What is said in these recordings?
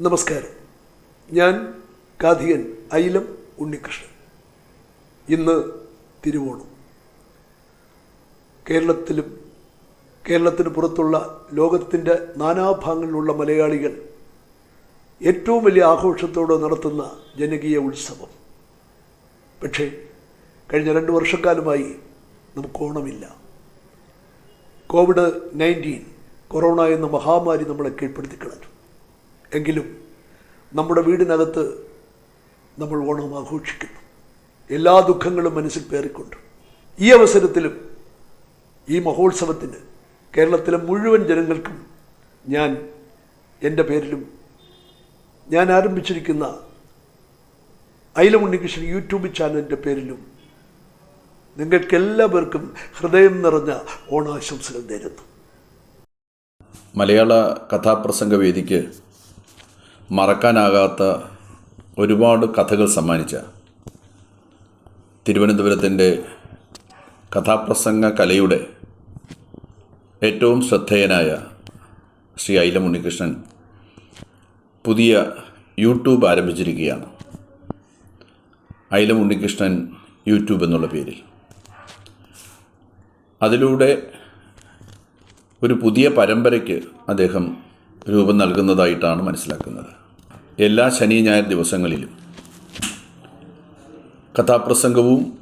നമസ്കാരം. ഞാൻ കാഥികൻ ഐലം ഉണ്ണികൃഷ്ണൻ. ഇന്ന് തിരുവോണം. കേരളത്തിലും കേരളത്തിന് പുറത്തുള്ള ലോകത്തിന്റെ നാനാഭാഗങ്ങളിലുള്ള മലയാളികൾ ഏറ്റവും വലിയ ആഘോഷത്തോടെ നടത്തുന്ന ജനകീയ ഉത്സവം. പക്ഷേ കഴിഞ്ഞ രണ്ട് വർഷക്കാലമായി നമുക്ക് ഓണമില്ല. കോവിഡ് നയന്റീൻ കൊറോണ എന്ന മഹാമാരി നമ്മളെ കീഴ്പ്പെടുത്തി കളഞ്ഞു എങ്കിലും നമ്മുടെ വീടിനകത്ത് നമ്മൾ ഓണം ആഘോഷിക്കുന്നു. എല്ലാ ദുഃഖങ്ങളും മനസ്സിൽ പേറിക്കൊണ്ട്. ഈ അവസരത്തിലും ഈ മഹോത്സവത്തിന് കേരളത്തിലെ മുഴുവൻ ജനങ്ങൾക്കും ഞാൻ എന്റെ പേരിലും ഞാൻ ആരംഭിച്ചിരിക്കുന്ന ഐലമുണ്ണികൃഷ്ണൻ യൂട്യൂബ് ചാനലിന്റെ പേരിലും നിങ്ങൾക്കെല്ലാവർക്കും ഹൃദയം നിറഞ്ഞ ഓണാശംസകൾ നേരുന്നു. മലയാള കഥാപ്രസംഗ വേദിക്ക് മറക്കാനാകാത്ത ഒരുപാട് കഥകൾ സമ്മാനിച്ച തിരുവനന്തപുരത്തിന്റെ കഥാപ്രസംഗ കലയുടെ ഏറ്റവും ശ്രദ്ധേയനായ ശ്രീ ഐലം ഉണ്ണികൃഷ്ണൻ പുതിയ യൂട്യൂബ് ആരംഭിച്ചിരിക്കുകയാണ്. ഐലം ഉണ്ണികൃഷ്ണൻ യൂട്യൂബ് എന്നുള്ള പേരിൽ. അതിലൂടെ ഒരു പുതിയ പരമ്പരയ്ക്ക് അദ്ദേഹം രൂപം നൽകുന്നതായിട്ടാണ് മനസ്സിലാക്കുന്നത്. എല്ലാ ശനി ഞായർ ദിവസങ്ങളിലും കഥാപ്രസംഗവും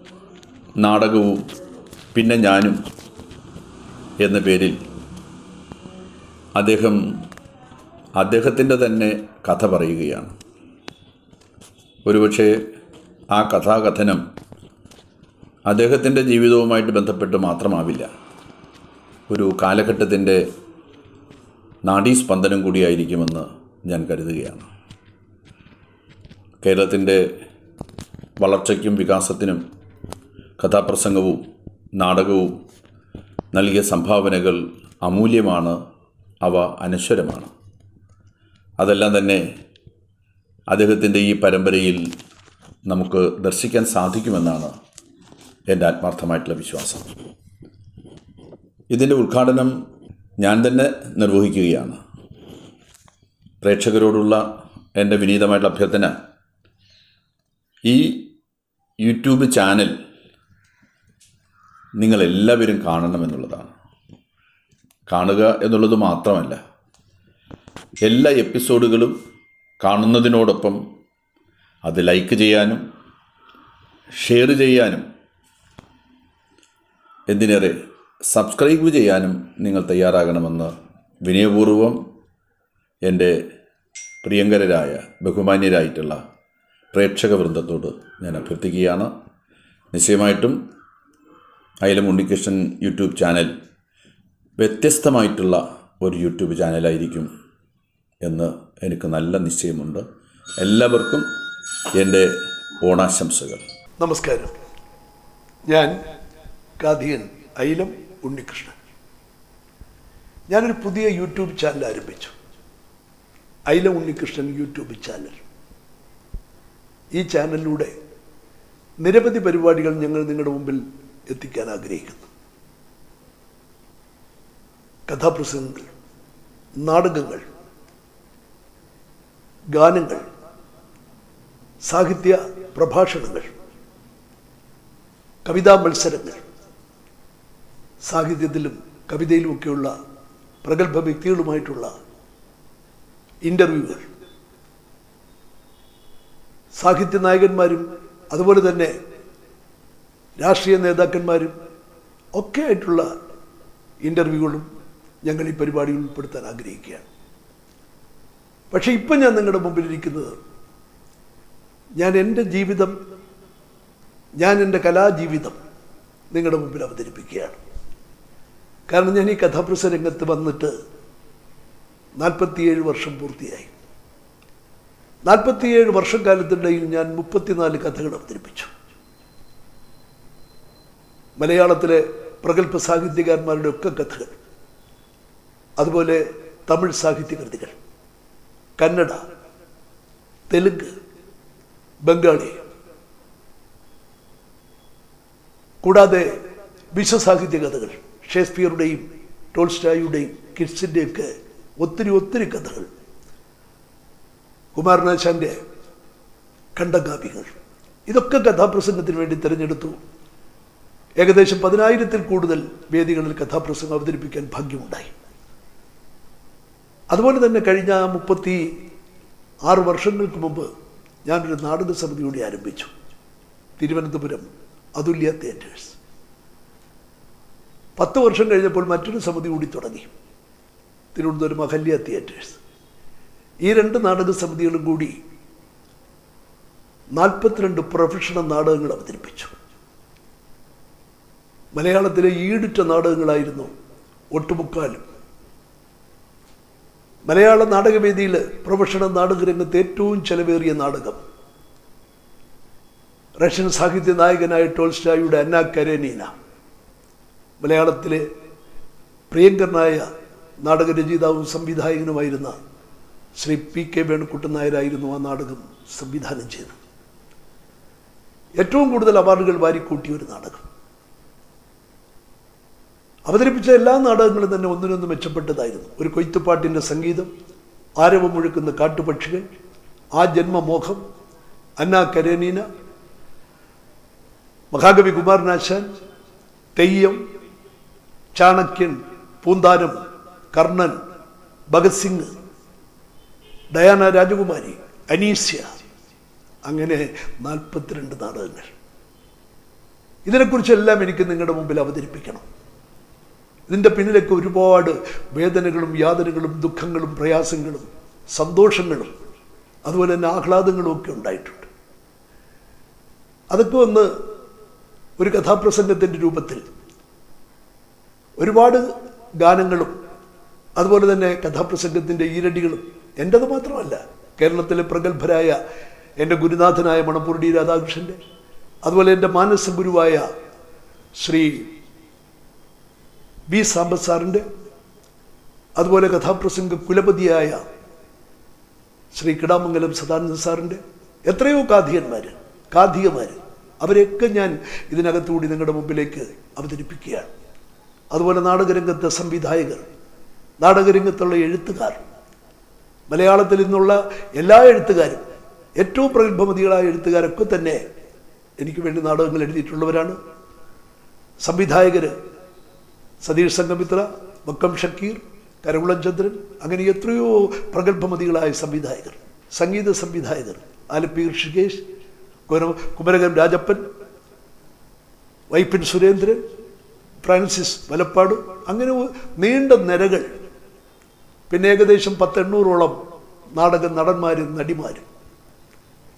നാടകവും പിന്നെ ഞാനും എന്ന പേരിൽ അദ്ദേഹം അദ്ദേഹത്തിന്റെ തന്നെ കഥ പറയുകയാണ്. ഒരുപക്ഷെ ആ കഥാകഥനം അദ്ദേഹത്തിന്റെ ജീവിതവുമായിട്ട് ബന്ധപ്പെട്ട് മാത്രമാവില്ല. ഒരു കാലഘട്ടത്തിന്റെ നാഡീസ്പന്ദനം കൂടിയായിരിക്കുമെന്ന് ഞാൻ കരുതുകയാണ്. കേരളത്തിന്റെ വളർച്ചയ്ക്കും വികാസത്തിനും കഥാപ്രസംഗവും നാടകവും നൽകിയ സംഭാവനകൾ അമൂല്യമാണ് അവ അനശ്വരമാണ്. അതെല്ലാം തന്നെ അദ്ദേഹത്തിന്റെ ഈ പരമ്പരയിൽ നമുക്ക് ദർശിക്കാൻ സാധിക്കുമെന്നാണ് എന്റെ ആത്മാർത്ഥമായിട്ടുള്ള വിശ്വാസം. ഇതിന്റെ ഉദ്ഘാടനം ഞാൻ തന്നെ നിർവഹിക്കുകയാണ്. പ്രേക്ഷകരോടുള്ള എന്റെ വിനീതമായിട്ടുള്ള അഭ്യർത്ഥന ഈ യൂട്യൂബ് ചാനൽ നിങ്ങളെല്ലാവരും കാണണമെന്നുള്ളതാണ്. കാണുക എന്നുള്ളത് മാത്രമല്ല എല്ലാ എപ്പിസോഡുകളും കാണുന്നതിനോടൊപ്പം അത് ലൈക്ക് ചെയ്യാനും ഷെയർ ചെയ്യാനും എന്തിനേറെ സബ്സ്ക്രൈബ് ചെയ്യാനും നിങ്ങൾ തയ്യാറാകണമെന്ന് വിനയപൂർവം എന്റെ പ്രിയങ്കരരായ ബഹുമാന്യരായിട്ടുള്ള പ്രേക്ഷക വൃന്ദത്തോട് ഞാൻ അഭ്യർത്ഥിക്കുകയാണ്. നിശ്ചയമായിട്ടും അയലം ഉണ്ണികൃഷ്ണൻ യൂട്യൂബ് ചാനൽ വ്യത്യസ്തമായിട്ടുള്ള ഒരു യൂട്യൂബ് ചാനലായിരിക്കും എന്ന് എനിക്ക് നല്ല നിശ്ചയമുണ്ട്. എല്ലാവർക്കും എന്റെ ഓണാശംസകൾ. നമസ്കാരം. ഞാൻ കാതിയൻ ഐലം ഉണ്ണികൃഷ്ണൻ. ഞാനൊരു പുതിയ യൂട്യൂബ് ചാനൽ ആരംഭിച്ചു. Ailam Unnikrishnan YouTube channel. ഈ ചാനലിലൂടെ നിരവധി പരിപാടികൾ ഞങ്ങൾ നിങ്ങളുടെ മുമ്പിൽ എത്തിക്കാൻ ആഗ്രഹിക്കുന്നു. കഥാപ്രസംഗങ്ങൾ നാടകങ്ങൾ ഗാനങ്ങൾ സാഹിത്യ പ്രഭാഷണങ്ങൾ കവിതാ മത്സരങ്ങൾ സാഹിത്യത്തിലും കവിതയിലുമൊക്കെയുള്ള പ്രഗത്ഭ വ്യക്തികളുമായിട്ടുള്ള ഇന്റർവ്യൂകൾ സാഹിത്യ നായകന്മാരും അതുപോലെ തന്നെ രാഷ്ട്രീയ നേതാക്കന്മാരും ഒക്കെ ആയിട്ടുള്ള ഇന്റർവ്യൂകളും ഞങ്ങൾ ഈ പരിപാടിയിൽ ഉൾപ്പെടുത്താൻ ആഗ്രഹിക്കുകയാണ്. പക്ഷേ ഇപ്പം ഞാൻ നിങ്ങളുടെ മുമ്പിലിരിക്കുന്നത് ഞാൻ എന്റെ ജീവിതം ഞാൻ എന്റെ കലാജീവിതം നിങ്ങളുടെ മുമ്പിൽ അവതരിപ്പിക്കുകയാണ്. കാരണം ഞാൻ ഈ കഥാപ്രസരംഗത്ത് വന്നിട്ട് നാൽപ്പത്തിയേഴ് വർഷം പൂർത്തിയായി. നാൽപ്പത്തിയേഴ് വർഷക്കാലത്തിനിടയിൽ ഞാൻ മുപ്പത്തിനാല് കഥകൾ അവതരിപ്പിച്ചു. മലയാളത്തിലെ പ്രഗത്ഭ സാഹിത്യകാരന്മാരുടെ ഒക്കെ കഥകൾ. അതുപോലെ തമിഴ് സാഹിത്യകൃതികൾ. കന്നഡ തെലുങ്ക് ബംഗാളി. കൂടാതെ വിശ്വസാഹിത്യ കഥകൾ ഷേക്സ്പിയറുടെയും ടോൾസ്റ്റായുടെയും കിഡ്സിന്റെയൊക്കെ ഒത്തിരി ഒത്തിരി കഥകൾ. കുമാരനാശാന്റെ കണ്ടങ്കാപികൾ ഇതൊക്കെ കഥാപ്രസംഗത്തിന് വേണ്ടി തിരഞ്ഞെടുത്തു. ഏകദേശം പതിനായിരത്തിൽ കൂടുതൽ വേദികളിൽ കഥാപ്രസംഗം അവതരിപ്പിക്കാൻ ഭാഗ്യമുണ്ടായി. അതുപോലെ തന്നെ കഴിഞ്ഞ മുപ്പത്തി ആറ് വർഷങ്ങൾക്ക് മുമ്പ് ഞാനൊരു നാടക സമിതി കൂടി ആരംഭിച്ചു. തിരുവനന്തപുരം അതുല്യ തിയേറ്റേഴ്സ്. പത്ത് വർഷം കഴിഞ്ഞപ്പോൾ മറ്റൊരു സമിതി കൂടി തുടങ്ങി. തിരുവനന്തപുരം അഹല്യ തിയേറ്റേഴ്സ്. ഈ രണ്ട് നാടക സമിതികളും കൂടി നാൽപ്പത്തിരണ്ട് പ്രൊഫഷണൽ നാടകങ്ങൾ അവതരിപ്പിച്ചു. മലയാളത്തിലെ ഈടുറ്റ നാടകങ്ങളായിരുന്നു ഒട്ടുമുക്കാലും. മലയാള നാടകവേദിയിൽ പ്രൊഫഷണൽ നാടകരംഗത്ത് ഏറ്റവും ചെലവേറിയ നാടകം. റഷ്യൻ സാഹിത്യ നായകനായ ടോൾസ്റ്റായുടെ അന്ന കരനീന. മലയാളത്തിലെ പ്രിയങ്കരനായ നാടകരചയിതാവും സംവിധായകനുമായിരുന്ന ശ്രീ പി കെ വേണുക്കുട്ടൻ നായരായിരുന്നു ആ നാടകം സംവിധാനം ചെയ്തത്. ഏറ്റവും കൂടുതൽ അവാർഡുകൾ വാരിക്കൂട്ടിയ ഒരു നാടകം. അവതരിപ്പിച്ച എല്ലാ നാടകങ്ങളും തന്നെ ഒന്നിനൊന്ന് മെച്ചപ്പെട്ടതായിരുന്നു. ഒരു കൊയ്ത്തുപാട്ടിന്റെ സംഗീതം ആരവം മുഴുക്കുന്ന കാട്ടുപക്ഷികൾ ആ ജന്മമോഹം അന്ന കരേനീന മഹാകവി കുമാരനാശാൻ തെയ്യം ചാണക്യൻ പൂന്താനം കർണൻ ഭഗത് സിംഗ് ഡയാന രാജകുമാരി അനീസ്യ അങ്ങനെ നാൽപ്പത്തിരണ്ട് നാടകങ്ങൾ. ഇതിനെക്കുറിച്ചെല്ലാം എനിക്ക് നിങ്ങളുടെ മുമ്പിൽ അവതരിപ്പിക്കണം. ഇതിന്റെ പിന്നിലൊക്കെ ഒരുപാട് വേദനകളും യാതനകളും ദുഃഖങ്ങളും പ്രയാസങ്ങളും സന്തോഷങ്ങളും അതുപോലെ തന്നെ ആഹ്ലാദങ്ങളും ഒക്കെ ഉണ്ടായിട്ടുണ്ട്. അതൊക്കെ ഒന്ന് ഒരു കഥാപ്രസംഗത്തിന്റെ രൂപത്തിൽ ഒരുപാട് ഗാനങ്ങളും അതുപോലെ തന്നെ കഥാപ്രസംഗത്തിന്റെ ഈരടികളും എന്റെത് മാത്രമല്ല കേരളത്തിലെ പ്രഗത്ഭരായ എന്റെ ഗുരുനാഥനായ മണപ്പൂർ ഡി രാധാകൃഷ്ണന്റെ അതുപോലെ എന്റെ മാനസ ഗുരുവായ ശ്രീ ബി സാമ്പത് സാറിന്റെ അതുപോലെ കഥാപ്രസംഗ കുലപതിയായ ശ്രീ കിടാമംഗലം സദാനന്ദ സാറിന്റെ എത്രയോ കാഥികന്മാർ കാഥികമാർ അവരെയൊക്കെ ഞാൻ ഇതിനകത്തുകൂടി നിങ്ങളുടെ മുമ്പിലേക്ക് അവതരിപ്പിക്കുകയാണ്. അതുപോലെ നാടകരംഗത്തെ സംവിധായകർ നാടകരംഗത്തുള്ള എഴുത്തുകാർ മലയാളത്തിൽ നിന്നുള്ള എല്ലാ എഴുത്തുകാരും ഏറ്റവും പ്രഗത്ഭമതികളായ എഴുത്തുകാരൊക്കെ തന്നെ എനിക്ക് വേണ്ടി നാടകങ്ങൾ എഴുതിയിട്ടുള്ളവരാണ്. സംവിധായകർ സതീഷ് സംഗമിത്ര വക്കം ഷക്കീർ കരകുളം ചന്ദ്രൻ അങ്ങനെ എത്രയോ പ്രഗത്ഭമതികളായ സംവിധായകർ സംഗീത സംവിധായകർ. ആലപ്പി ഋഷികേഷ് കുര- കുമരകം രാജപ്പൻ വൈപ്പിൻ സുരേന്ദ്രൻ ഫ്രാൻസിസ് വലപ്പാട് അങ്ങനെ നീണ്ട നിരകൾ പിന്നെ ഏകദേശം പത്തെണ്ണൂറോളം നാടക നടന്മാരും നടിമാരും.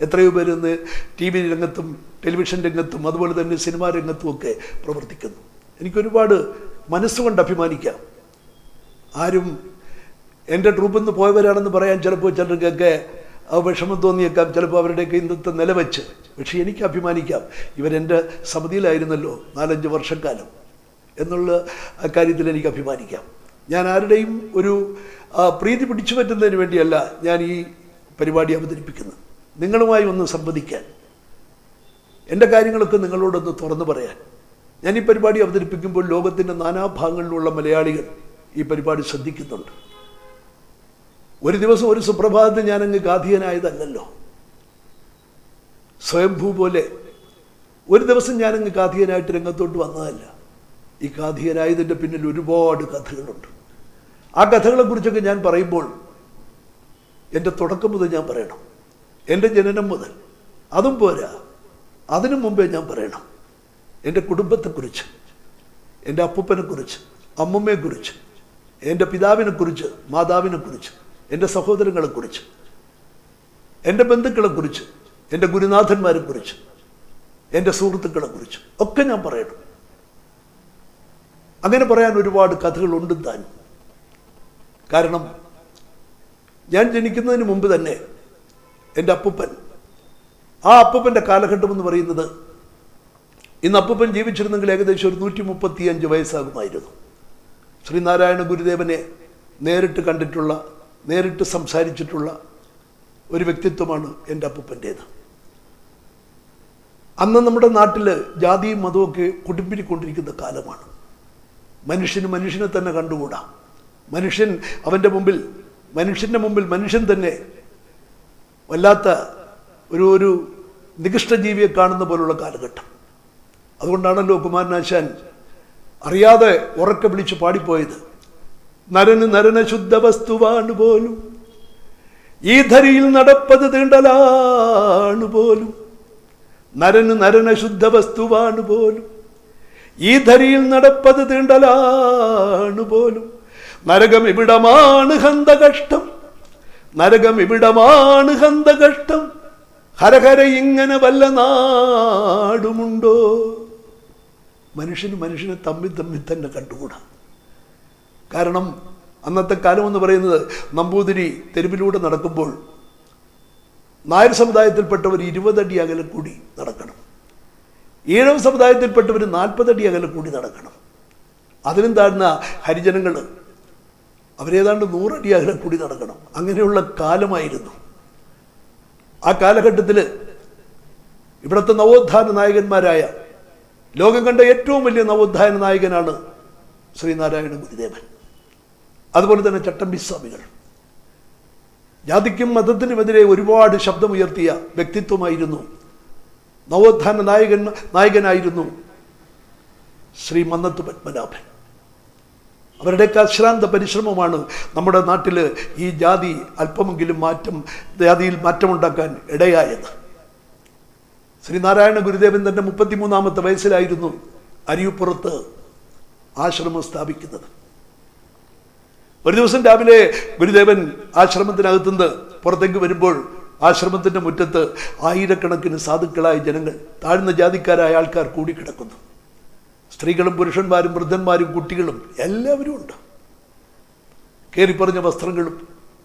എത്രയോ പേര് ഇന്ന് ടി വി രംഗത്തും ടെലിവിഷൻ രംഗത്തും അതുപോലെ തന്നെ സിനിമാ രംഗത്തും ഒക്കെ പ്രവർത്തിക്കുന്നു. എനിക്കൊരുപാട് മനസ്സുകൊണ്ട് അഭിമാനിക്കാം. ആരും എന്റെ ട്രൂപ്പിൽ നിന്ന് പോയവരാണെന്ന് പറയാൻ ചിലപ്പോൾ ചിലർക്കൊക്കെ വിഷമം തോന്നിയേക്കാം. ചിലപ്പോൾ അവരുടെയൊക്കെ ഇന്നത്തെ നിലവെച്ച്. പക്ഷേ എനിക്ക് അഭിമാനിക്കാം. ഇവരെന്റെ സമിതിയിലായിരുന്നല്ലോ നാലഞ്ച് വർഷക്കാലം. എന്നുള്ള കാര്യത്തിൽ എനിക്ക് അഭിമാനിക്കാം. ഞാൻ ആരുടെയും ഒരു പ്രീതി പിടിച്ചു പറ്റുന്നതിന് വേണ്ടിയല്ല ഞാൻ ഈ പരിപാടി അവതരിപ്പിക്കുന്നത്. നിങ്ങളുമായി ഒന്ന് സംവദിക്കാൻ. എന്റെ കാര്യങ്ങളൊക്കെ നിങ്ങളോടൊന്ന് തുറന്നു പറയാൻ. ഞാൻ ഈ പരിപാടി അവതരിപ്പിക്കുമ്പോൾ ലോകത്തിന്റെ നാനാഭാഗങ്ങളിലുള്ള മലയാളികൾ ഈ പരിപാടി ശ്രദ്ധിക്കുന്നുണ്ട്. ഒരു ദിവസം ഒരു സുപ്രഭാതത്തിൽ ഞാനങ്ങ് ഗാധിയനായതല്ലല്ലോ. സ്വയംഭൂ പോലെ ഒരു ദിവസം ഞാനങ്ങ് ഗാധിയനായിട്ട് രംഗത്തോട്ട് വന്നതല്ല. ഈ ഗാധിയനായതിന്റെ പിന്നിൽ ഒരുപാട് കഥകളുണ്ട്. ആ കഥകളെക്കുറിച്ചൊക്കെ ഞാൻ പറയുമ്പോൾ എന്റെ തുടക്കം മുതൽ ഞാൻ പറയണം. എന്റെ ജനനം മുതൽ. അതും പോരാ. അതിനു മുമ്പേ ഞാൻ പറയണം. എന്റെ കുടുംബത്തെക്കുറിച്ച് എന്റെ അപ്പൂപ്പനെക്കുറിച്ച് അമ്മമ്മയെക്കുറിച്ച് എന്റെ പിതാവിനെക്കുറിച്ച് മാതാവിനെക്കുറിച്ച് എന്റെ സഹോദരങ്ങളെക്കുറിച്ച് എന്റെ ബന്ധുക്കളെക്കുറിച്ച് എന്റെ ഗുരുനാഥന്മാരെക്കുറിച്ച് എന്റെ സുഹൃത്തുക്കളെക്കുറിച്ച് ഒക്കെ ഞാൻ പറയണം. അങ്ങനെ പറയാൻ ഒരുപാട് കഥകളുണ്ട് താൻ. കാരണം ഞാൻ ജനിക്കുന്നതിന് മുമ്പ് തന്നെ എന്റെ അപ്പൂപ്പൻ ആ അപ്പൂപ്പന്റെ കാലഘട്ടം എന്ന് പറയുന്നത് ഇന്ന് അപ്പൂപ്പൻ ജീവിച്ചിരുന്നെങ്കിൽ ഏകദേശം ഒരു നൂറ്റി മുപ്പത്തി അഞ്ച് വയസ്സാകുമായിരുന്നു. ശ്രീനാരായണ ഗുരുദേവനെ നേരിട്ട് കണ്ടിട്ടുള്ള നേരിട്ട് സംസാരിച്ചിട്ടുള്ള ഒരു വ്യക്തിത്വമാണ് എന്റെ അപ്പൂപ്പന്റേത്. അന്ന് നമ്മുടെ നാട്ടിൽ ജാതിയും മതവും ഒക്കെ കുടുംബിരിക്കൊണ്ടിരിക്കുന്ന കാലമാണ്. മനുഷ്യന് മനുഷ്യനെ തന്നെ കണ്ടുകൂടാ. മനുഷ്യൻ അവന്റെ മുമ്പിൽ മനുഷ്യന്റെ മുമ്പിൽ മനുഷ്യൻ തന്നെ വല്ലാത്ത ഒരു ഒരു നികൃഷ്ടജീവിയെ കാണുന്ന പോലുള്ള കാലഘട്ടം. അതുകൊണ്ടാണല്ലോ കുമാരനാശാൻ അറിയാതെ ഉറക്കെ വിളിച്ച് പാടിപ്പോയത്. നരന് നരന ശുദ്ധ വസ്തുവാണ് പോലും ഈ ധരിയിൽ നടപ്പത് തീണ്ടലാണ് പോലും നരന് നരന ശുദ്ധ വസ്തുവാണ് പോലും ഈ ധരിയിൽ നടപ്പത് തീണ്ടലാണ് പോലും നരകം ഇവിടമാണ് ഹന്തകഷ്ടം നരകം ഇവിടമാണ് ഹന്തകഷ്ടം ഹരഹര ഇങ്ങനെ വല്ല നാടുമുണ്ടോ? മനുഷ്യന് മനുഷ്യനെ തമ്മിൽ തമ്മിൽ തന്നെ കണ്ടുകൂടാ. കാരണം അന്നത്തെ കാലം എന്ന് പറയുന്നത് നമ്പൂതിരി തെരുവിലൂടെ നടക്കുമ്പോൾ നായർ സമുദായത്തിൽപ്പെട്ടവർ ഇരുപതടി അകലെ കൂടി നടക്കണം. ഈഴവ സമുദായത്തിൽപ്പെട്ടവർ നാൽപ്പതടി അകലെ കൂടി നടക്കണം. അതിനും താഴ്ന്ന ഹരിജനങ്ങൾ അവരേതാണ്ട് നൂറടി അകലം കൂടി നടക്കണം. അങ്ങനെയുള്ള കാലമായിരുന്നു. ആ കാലഘട്ടത്തിൽ ഇവിടുത്തെ നവോത്ഥാന നായകന്മാരായ ലോകം കണ്ട ഏറ്റവും വലിയ നവോത്ഥാന നായകനാണ് ശ്രീനാരായണ ഗുരുദേവൻ. അതുപോലെ തന്നെ ചട്ടമ്പി സ്വാമികൾ. ജാതിക്കും മതത്തിനുമെതിരെ ഒരുപാട് ശബ്ദമുയർത്തിയ വ്യക്തിത്വമായിരുന്നു നവോത്ഥാന നായകൻ നായകനായിരുന്നു ശ്രീ മന്നത്ത് പത്മനാഭൻ. അവരുടെയൊക്കെ അശ്രാന്ത പരിശ്രമമാണ് നമ്മുടെ നാട്ടിൽ ഈ ജാതി അല്പമെങ്കിലും മാറ്റം ജാതിയിൽ മാറ്റമുണ്ടാക്കാൻ ഇടയായത്. ശ്രീനാരായണ ഗുരുദേവൻ തന്റെ മുപ്പത്തിമൂന്നാമത്തെ വയസ്സിലായിരുന്നു അരിയുപ്പുറത്ത് ആശ്രമം സ്ഥാപിക്കുന്നത്. ഒരു ദിവസം രാവിലെ ഗുരുദേവൻ ആശ്രമത്തിനകത്തുനിന്ന് പുറത്തേക്ക് വരുമ്പോൾ ആശ്രമത്തിന്റെ മുറ്റത്ത് ആയിരക്കണക്കിന് സാധുക്കളായ ജനങ്ങൾ താഴ്ന്ന ജാതിക്കാരായ ആൾക്കാർ കൂടിക്കിടക്കുന്നു. സ്ത്രീകളും പുരുഷന്മാരും വൃദ്ധന്മാരും കുട്ടികളും എല്ലാവരും ഉണ്ട്. കയറിപ്പറഞ്ഞ വസ്ത്രങ്ങളും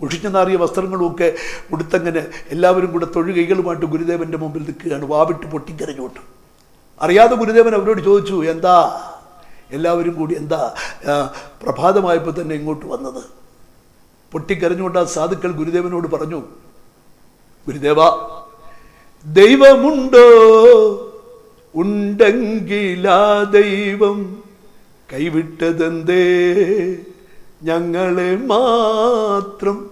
മുഷിഞ്ഞു നാറിയ വസ്ത്രങ്ങളും ഒക്കെ ഉടുത്തങ്ങനെ എല്ലാവരും കൂടെ തൊഴുകൈകളുമായിട്ട് ഗുരുദേവന്റെ മുമ്പിൽ നിൽക്കുകയാണ് വാവിട്ട് പൊട്ടിക്കരഞ്ഞോട്ട്. അറിയാതെ ഗുരുദേവൻ അവരോട് ചോദിച്ചു എന്താ? എല്ലാവരും കൂടി എന്താ? പ്രഭാതമായപ്പോൾ തന്നെ ഇങ്ങോട്ട് വന്നത്. പൊട്ടിക്കരഞ്ഞുകൊണ്ട് ആ സാധുക്കൾ ഗുരുദേവനോട് പറഞ്ഞു ഗുരുദേവ ദൈവമുണ്ടോ? ഉണ്ടെങ്കിലാ ദൈവം കൈവിട്ടതെന്തേ? ഞങ്ങളെ മാത്രം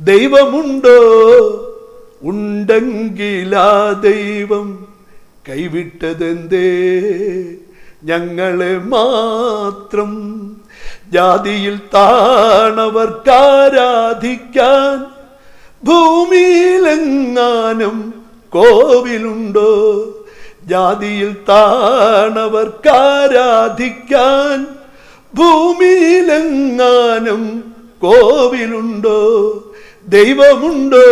ദൈവമുണ്ടോ? ഉണ്ടെങ്കിലാ ദൈവം കൈവിട്ടതെന്തേ? ഞങ്ങളെ മാത്രം ജാതിയിൽ താണവർക്കാരാധിക്കാൻ ഭൂമിയിലെങ്ങാനും കോവിലുണ്ടോ? ജാതിയിൽ താണവർക്കാരാധിക്കാൻ ഭൂമിയിലെങ്ങാനും കോവിലുണ്ടോ? ദൈവമുണ്ടോ?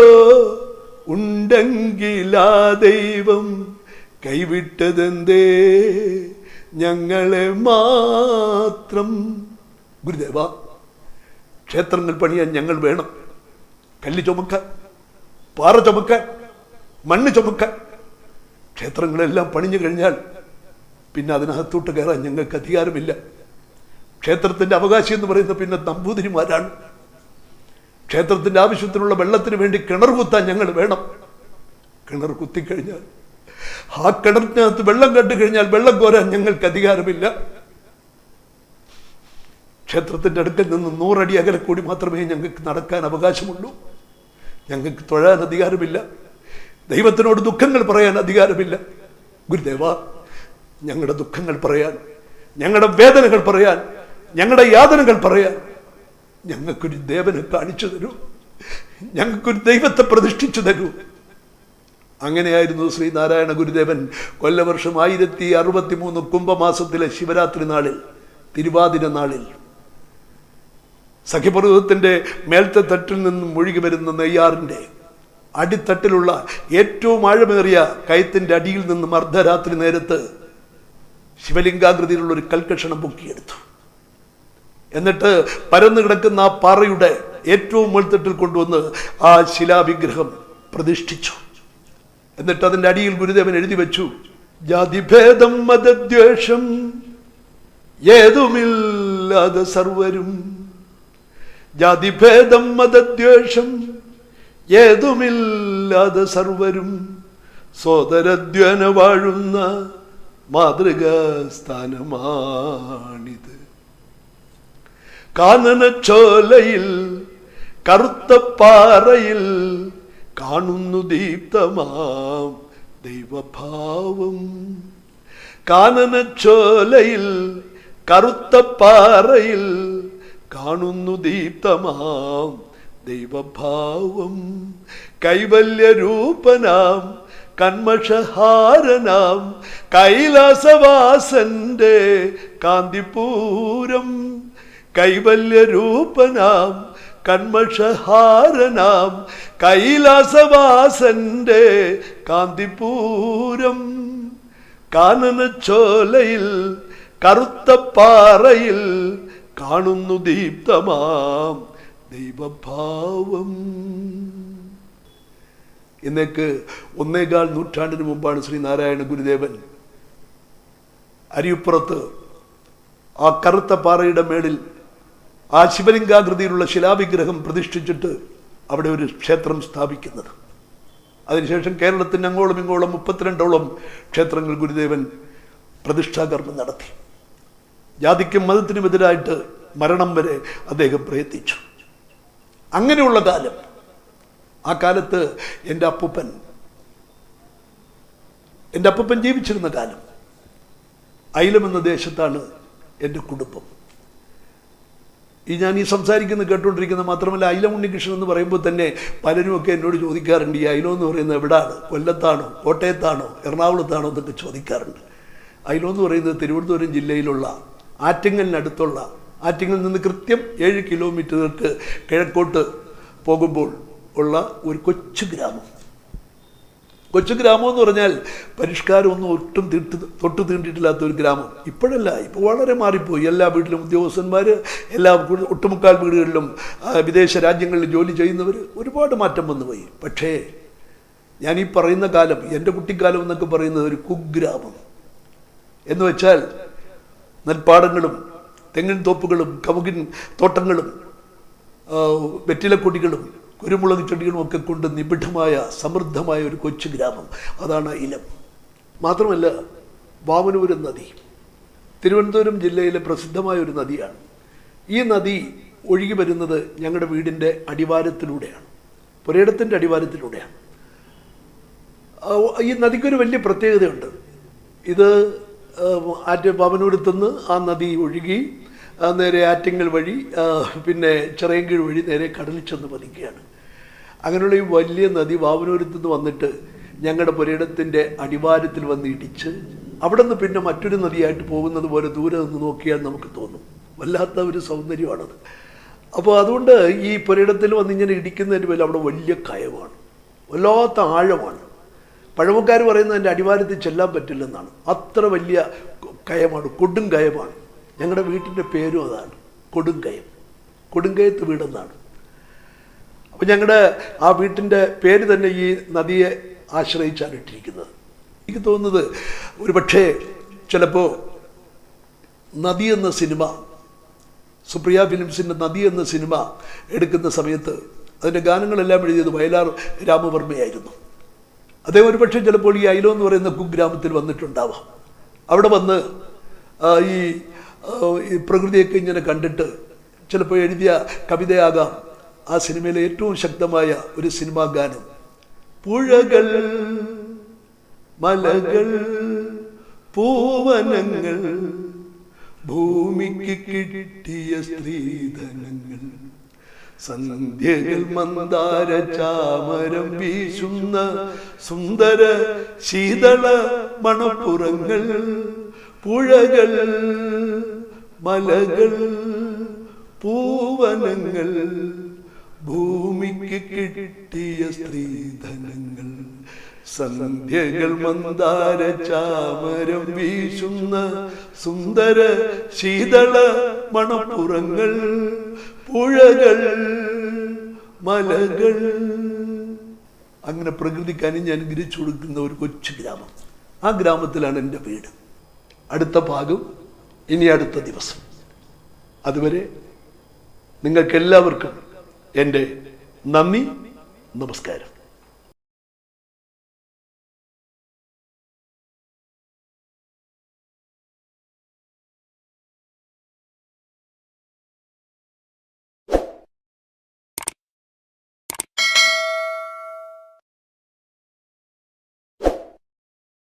ഉണ്ടെങ്കിലാ ദൈവം കൈവിട്ടതെന്തേ? ഞങ്ങളെ മാത്രം. ഗുരുദേവ ക്ഷേത്രങ്ങൾ പണിയാൻ ഞങ്ങൾ വേണം. കല്ല് ചുമക്കാൻ പാറ ചുമക്കാൻ മണ്ണ് ചുമക്കാൻ ക്ഷേത്രങ്ങളെല്ലാം പണിഞ്ഞു കഴിഞ്ഞാൽ പിന്നെ അതിനകത്തോട്ട് കയറാൻ ഞങ്ങൾക്ക് അധികാരമില്ല. ക്ഷേത്രത്തിന്റെ അവകാശി എന്ന് പറയുന്നത് പിന്നെ നമ്പൂതിരിമാരാണ്. ക്ഷേത്രത്തിന്റെ ആവശ്യത്തിനുള്ള വെള്ളത്തിന് വേണ്ടി കിണർ കുത്താൻ ഞങ്ങൾ വേണം. കിണർ കുത്തിക്കഴിഞ്ഞാൽ ആ കിണറിനകത്ത് വെള്ളം കണ്ടു കഴിഞ്ഞാൽ വെള്ളം കോരാൻ ഞങ്ങൾക്ക് അധികാരമില്ല. ക്ഷേത്രത്തിന്റെ അടുക്കൽ നിന്ന് നൂറടി അകലെ കൂടി മാത്രമേ ഞങ്ങൾക്ക് നടക്കാൻ അവകാശമുള്ളൂ. ഞങ്ങൾക്ക് തൊഴാൻ അധികാരമില്ല. ദൈവത്തിനോട് ദുഃഖങ്ങൾ പറയാൻ അധികാരമില്ല. ഗുരുദേവ ഞങ്ങളുടെ ദുഃഖങ്ങൾ പറയാൻ ഞങ്ങളുടെ വേദനകൾ പറയാൻ ഞങ്ങളുടെ യാതനകൾ പറയാൻ ഞങ്ങൾക്കൊരു ദേവനെ കാണിച്ചു തരൂ. ഞങ്ങൾക്കൊരു ദൈവത്തെ പ്രതിഷ്ഠിച്ചു തരൂ. അങ്ങനെയായിരുന്നു ശ്രീനാരായണ ഗുരുദേവൻ കൊല്ലവർഷം ആയിരത്തി അറുപത്തി മൂന്ന് കുംഭമാസത്തിലെ ശിവരാത്രി നാളിൽ തിരുവാതിര നാളിൽ സഖ്യപർവതത്തിന്റെ മേൽത്തെ തട്ടിൽ നിന്നും ഒഴുകി വരുന്ന നെയ്യാറിന്റെ അടിത്തട്ടിലുള്ള ഏറ്റവും ആഴമേറിയ കയത്തിന്റെ അടിയിൽ നിന്ന് അർദ്ധരാത്രി നേരത്ത് ശിവലിംഗാകൃതിയിലുള്ള ഒരു കൽക്കഷണം പൊക്കിയെടുത്തു. എന്നിട്ട് പരന്നു കിടക്കുന്ന ആ പാറയുടെ ഏറ്റവും മുൾത്തട്ടിൽ കൊണ്ടുവന്ന് ആ ശിലാവിഗ്രഹം പ്രതിഷ്ഠിച്ചു. എന്നിട്ട് അതിന്റെ അടിയിൽ ഗുരുദേവൻ എഴുതി വെച്ചു ജാതിഭേദം മതദ്വേഷം ഏതുമില്ലാതെ സർവരും ജാതിഭേദം മതദ്വേഷം ഏതുമില്ലാതെ സർവരും സോദരദ്വന വാഴുന്ന മാതൃകാ സ്ഥാനമാണിത് കാനനച്ചോലയിൽ കറുത്ത പാറയിൽ കാണുന്നു ദീപ്തമാം ദൈവഭാവം. കാനനച്ചോലയിൽ കറുത്ത പാറയിൽ കാണുന്നു ദീപ്തമാം ദൈവഭാവം കൈവല്യരൂപനാം കന്മഷഹാരനാം കൈലാസവാസന്റെ കാന്തിപൂരം കൈവല്യരൂപനാം കന്മഷഹാരനാം കൈലാസവാസന്റെ കാന്തിപൂരം. കാനനച്ചോലയിൽ കറുത്ത പാറയിൽ കാണുന്നു ദീപ്തമാം. ദൈവഭാവം. ഇന്നേക്ക് ഒന്നേകാൽ നൂറ്റാണ്ടിന് മുമ്പാണ് ശ്രീനാരായണ ഗുരുദേവൻ അരിയുപ്പുറത്ത് ആ കറുത്ത പാറയുടെ മേളിൽ ആ ശിവലിംഗാകൃതിയിലുള്ള ശിലാവിഗ്രഹം പ്രതിഷ്ഠിച്ചിട്ട് അവിടെ ഒരു ക്ഷേത്രം സ്ഥാപിക്കുന്നത്. അതിനുശേഷം കേരളത്തിന് അങ്ങോളം ഇങ്ങോളം മുപ്പത്തിരണ്ടോളം ക്ഷേത്രങ്ങൾ ഗുരുദേവൻ പ്രതിഷ്ഠാകർമ്മം നടത്തി. ജാതിക്കും മതത്തിനുമെതിരായിട്ട് മരണം വരെ അദ്ദേഹം പ്രയത്നിച്ചു. അങ്ങനെയുള്ള കാലം. ആ കാലത്ത് എന്റെ അപ്പൂപ്പൻ എന്റെ അപ്പൂപ്പൻ ജീവിച്ചിരുന്ന കാലം. ഐലം എന്ന ദേശത്താണ് എന്റെ കുടുംബം. ഈ ഞാൻ ഈ സംസാരിക്കുന്ന കേട്ടുകൊണ്ടിരിക്കുന്ന മാത്രമല്ല അയിലം ഉണ്ണികൃഷ്ണൻ എന്ന് പറയുമ്പോൾ തന്നെ പലരുമൊക്കെ എന്നോട് ചോദിക്കാറുണ്ട് ഈ അയിലം എന്ന് പറയുന്നത് എവിടാണ്? കൊല്ലത്താണോ? കോട്ടയത്താണോ? എറണാകുളത്താണോ എന്നൊക്കെ ചോദിക്കാറുണ്ട്. അയിലം എന്ന് പറയുന്നത് തിരുവനന്തപുരം ജില്ലയിലുള്ള ആറ്റിങ്ങലിനടുത്തുള്ള ആറ്റിങ്ങൽ നിന്ന് കൃത്യം ഏഴ് കിലോമീറ്ററുകൾക്ക് കിഴക്കോട്ട് പോകുമ്പോൾ ഉള്ള ഒരു കൊച്ചു ഗ്രാമം. കൊച്ചു ഗ്രാമം എന്ന് പറഞ്ഞാൽ പരിഷ്കാരമൊന്നും ഒട്ടും തീട്ട് തൊട്ട് തീണ്ടിയിട്ടില്ലാത്ത ഒരു ഗ്രാമം. ഇപ്പോഴല്ല ഇപ്പോൾ വളരെ മാറിപ്പോയി. എല്ലാ വീട്ടിലും ഉദ്യോഗസ്ഥന്മാർ എല്ലാ ഒട്ടുമുക്കാൽ വീടുകളിലും വിദേശ രാജ്യങ്ങളിൽ ജോലി ചെയ്യുന്നവർ ഒരുപാട് മാറ്റം വന്നുപോയി പക്ഷേ ഞാൻ ഈ പറയുന്ന കാലം എന്റെ കുട്ടിക്കാലം എന്നൊക്കെ പറയുന്നത് ഒരു കുഗ്രാമം. എന്ന് വെച്ചാൽ നെൽപ്പാടങ്ങളും തെങ്ങിൻ തോപ്പുകളും കമുകിൻ തോട്ടങ്ങളും വെറ്റിലക്കൊടികളും കുരുമുളക് ചെടികളും ഒക്കെ കൊണ്ട് നിബിഡമായ സമൃദ്ധമായ ഒരു കൊച്ചു ഗ്രാമം. അതാണ് ഇലം മാത്രമല്ല വാമനൂരം നദി തിരുവനന്തപുരം ജില്ലയിലെ പ്രസിദ്ധമായ ഒരു നദിയാണ്. ഈ നദി ഒഴുകി വരുന്നത് ഞങ്ങളുടെ വീടിന്റെ അടിവാരത്തിലൂടെയാണ്. പുരയിടത്തിന്റെ അടിവാരത്തിലൂടെയാണ്. ഈ നദിക്കൊരു വലിയ പ്രത്യേകതയുണ്ട്. ഇത് ആറ്റ് പവനൂരത്തുനിന്ന് ആ നദി ഒഴുകി നേരെ ആറ്റിങ്ങൽ വഴി പിന്നെ ചിറയൻകീഴ് വഴി നേരെ കടലിൽ ചെന്ന് പതിക്കുകയാണ്. അങ്ങനെയുള്ള ഈ വലിയ നദി വാവനൂരത്ത് നിന്ന് വന്നിട്ട് ഞങ്ങളുടെ പുരയിടത്തിന്റെ അടിവാരത്തിൽ വന്ന് ഇടിച്ച് അവിടെ നിന്ന് പിന്നെ മറ്റൊരു നദിയായിട്ട് പോകുന്നത് പോലെ ദൂരെ നിന്ന് നോക്കിയാൽ നമുക്ക് തോന്നും. വല്ലാത്ത ഒരു സൗന്ദര്യമാണത്. അപ്പോൾ അതുകൊണ്ട് ഈ പുരയിടത്തിൽ വന്ന് ഇങ്ങനെ ഇടിക്കുന്നതിന് പേരിൽ അവിടെ വലിയ കയവാണ്. വല്ലാത്ത ആഴമാണ്. പഴമക്കാർ പറയുന്നത് എന്റെ അടിവാരത്തിൽ ചെല്ലാൻ പറ്റില്ലെന്നാണ്. അത്ര വലിയ കയമാണ് കൊടും കയമാണ് ഞങ്ങളുടെ വീട്ടിന്റെ പേരും അതാണ്. കൊടുങ്കയം. കൊടുങ്കയത്ത് വീടെന്നാണ് അപ്പം ഞങ്ങളുടെ ആ വീട്ടിന്റെ പേര് തന്നെ ഈ നദിയെ ആശ്രയിച്ചാണ് ഇട്ടിരിക്കുന്നത്. എനിക്ക് തോന്നുന്നത് ഒരു പക്ഷേ ചിലപ്പോൾ നദി എന്ന സിനിമ സുപ്രിയ ഫിലിംസിന്റെ നദി എന്ന സിനിമ എടുക്കുന്ന സമയത്ത് അതിന്റെ ഗാനങ്ങളെല്ലാം എഴുതിയത് വയലാർ രാമവർമ്മയായിരുന്നു. അദ്ദേഹം ഒരു പക്ഷേ ചിലപ്പോൾ ഈ ഐലോ എന്ന് പറയുന്ന കുഗ്രാമത്തിൽ വന്നിട്ടുണ്ടാവാം. അവിടെ വന്ന് ഈ പ്രകൃതിയൊക്കെ ഇങ്ങനെ കണ്ടിട്ട് ചിലപ്പോൾ എഴുതിയ കവിതയാകാം. ആ സിനിമയിലെ ഏറ്റവും ശക്തമായ ഒരു സിനിമാ ഗാനം. പുഴകൾ മലകൾ പൂവനങ്ങൾ ഭൂമിക്ക് കിട്ടിയ സ്ത്രീധനങ്ങൾ സന്ധ്യകൾ മന്ദാര ചാമരം വീശുന്ന സുന്ദര ശീതള മണപ്പുറങ്ങൾ പുഴകൾ മലകൾ പൂവനങ്ങൾ ഭൂമിക്ക് കിട്ടിയ സ്ത്രീധനങ്ങൾ സന്ധ്യകൾ മന്ദാര ചാമരം വീശുന്ന സുന്ദര ശീതള മണപ്പുറങ്ങൾ പുഴകൾ മലകൾ. അങ്ങനെ പ്രകൃതിക്ക് അനിഞ്ഞ് അനുഗ്രഹിച്ചു കൊടുക്കുന്ന ഒരു കൊച്ചു ഗ്രാമം. ആ ഗ്രാമത്തിലാണ് എന്റെ വീട്. അടുത്ത ഭാഗം ഇനി അടുത്ത ദിവസം. അതുവരെ നിങ്ങൾക്കെല്ലാവർക്കും എന്റെ നന്ദി നമസ്കാരം.